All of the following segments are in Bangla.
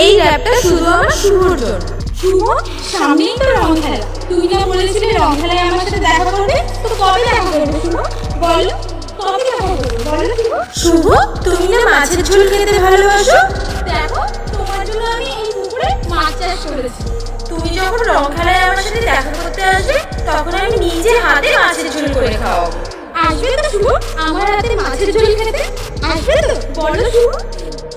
এই র্যাপটা শুধু আমার শুভর জন্য। শুভ সামনেই তো রং খেলা তুমি না বলেছিলে রং খেলায় আমার সাথে দেখা করবে তো কবে দেখা করবে শুভ? বলো, কবে দেখা করবে? বলো শুভ, তুমি না মাছের ঝোল খেতে ভালোবাসো? দেখো, তোমার জন্য আমি এই পুকুরে মাছ চাষ করেছি। তুমি যখন রং খেলায় আমার সাথে দেখা করতে আসবে, তখন আমি নিজে হাতে মাছের ঝোল করে খাওয়াবো। আসবে তো শুভ, আমার হাতে মাছের ঝোল খেতে? আসবে তো? বলো শুভ।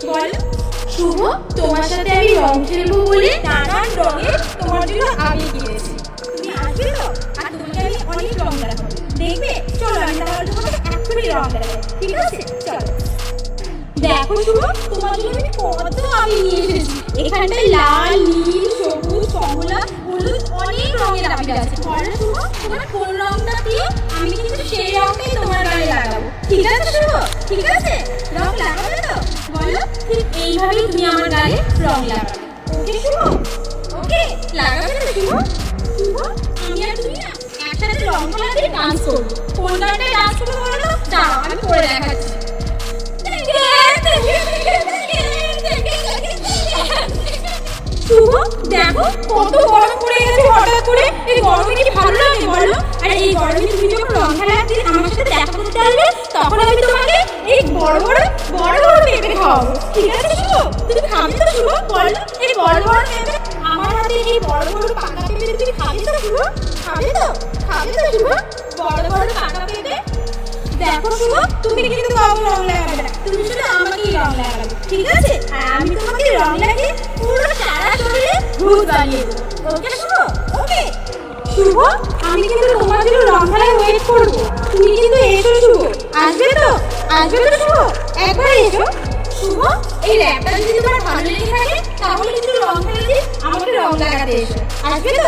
বলো। শুভ। তোমার সাথে আমি রং খেলব বলে নানান রঙের তোমার জন্য আমি কিনেছি। তুমি আসবে তো? আর তোমাকে আমি অনেক রং দেখাবো। দেখবে? চলো, আমি তাহলে তোমাকে এক্ষুনি রং দেখাবো। ঠিক আছে? চলো। দেখো শুভ, তোমার জন্য আমি কত আমি নিয়ে এসেছি। এখানটায় লাল, নীল, সবুজ, কমলা, হলুদ অনেক রঙের আবির আছে। বলো শুভ, তোমার কোন রংটা দিয়ে আমি কিন্তু সেই রংটাই তোমার গায়ে লাগাবো। ঠিক আছে শুভ? ঠিক আছে? ঠিক এইভাবেই তুমি আমার গায়ে রং লাগাবে। ওকে, শুভ? ওকে, লাগাবে না শুভ? শুভ? আমি আর তুমি না একসাথে রং ডান্স করব। কোন ডান্স করব বলো দাঁড়াও। ঠিক আছে শুভ তুমি খাবে তো শুভ বলো, এই বড় বড় পেঁপে আমার হাতে এই বড় বড় পাকা পেঁপে তুমি খাবে তো শুভ খাবে তো? খাবে তো শুভ বড় বড় পাকা পেঁপে? দেখো শুভ তুমি কিন্তু কম রং একবার এসো। শুভ এই র্যাপটা যদি তোমার ভালো লেগে থাকে, তাহলে কিন্তু রং খেলা আমাকে রং লাগাতে এসো। আসবে তো